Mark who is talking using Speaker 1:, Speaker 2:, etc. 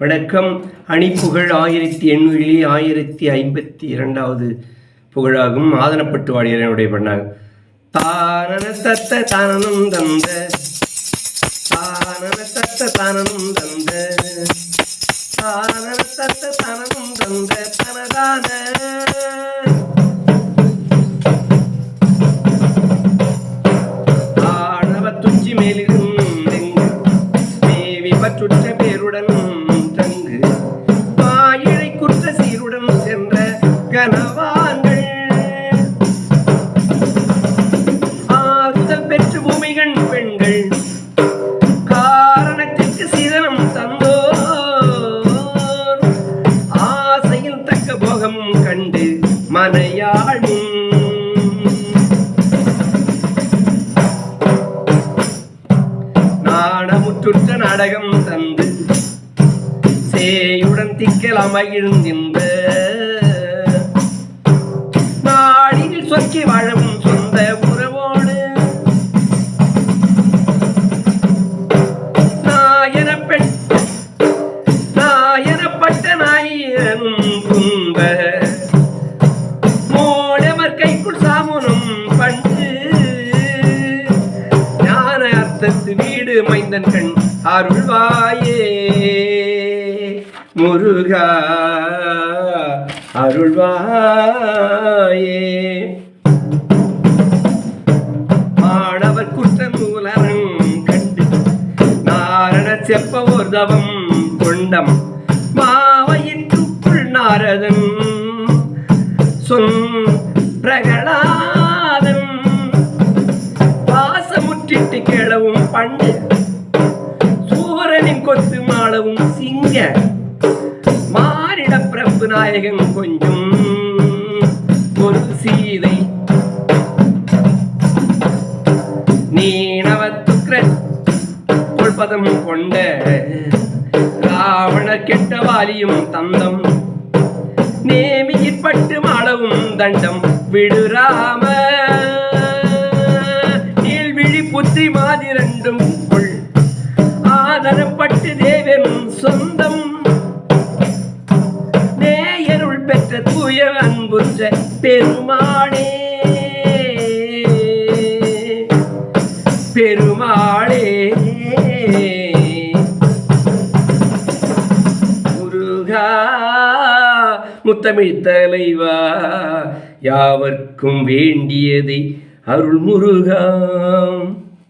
Speaker 1: வணக்கம். அணிப்புகழ் ஆயிரத்தி எண்ணூறிலே ஆயிரத்தி ஐம்பத்தி இரண்டாவது புகழாகும் ஆதனப்பட்டு வாடியனுடைய பண்ணாங்க தானன தத்த தானனும் தந்த. தானன தத்த தானனும் தந்த. தானன தத்த தானனும் தந்த. தனதான. ஆணவத்துச்சி மேலிருந்தெங்கு மேவி பற்றுற்ற பேருடன் கண்டு மனையாளும் நாணமுற்றுற்ற நாடகம் தந்து சேயுடன் திக்கல் மகிழ்ந்தின்ப நாடில் சொக்கி வாழும் சொந்த உறவோடு நாயனப்பட்ட நாயனப்பட்ட நாயனும் வீடு மைந்தன் கண் அருள்வாயே. முருகா அருள்வாயே. மாணவர் குற்ற நூலரன் கண்டு நாரண செப்பவோர் தவம் கொண்டம் மாவையின் நாரதன் சொன் பிரகலாதன் பாசமுற்றிட்டு கேளவும் பண்டு சூரனின் கொத்து மாளவும் சிங்க. மாறிட பிரபு நாயகன் கொஞ்சம் ஒரு சீதை. நீனவத்துக்ர கொள்பதம் கொண்ட. ராவண கெட்ட வாலியும் தந்தம். நேமியிற்பட்டு மாளவும் தண்டம். விடுராம ஆதரப்பட்டு தேவனும் சொந்தம். நேயருள் பெற்ற தூய அன்புற்ற பெருமாளே. பெருமாளே. முருகா முத்தமிழ் தலைவா யாவர்க்கும் வேண்டியதை அருள் முருகாம்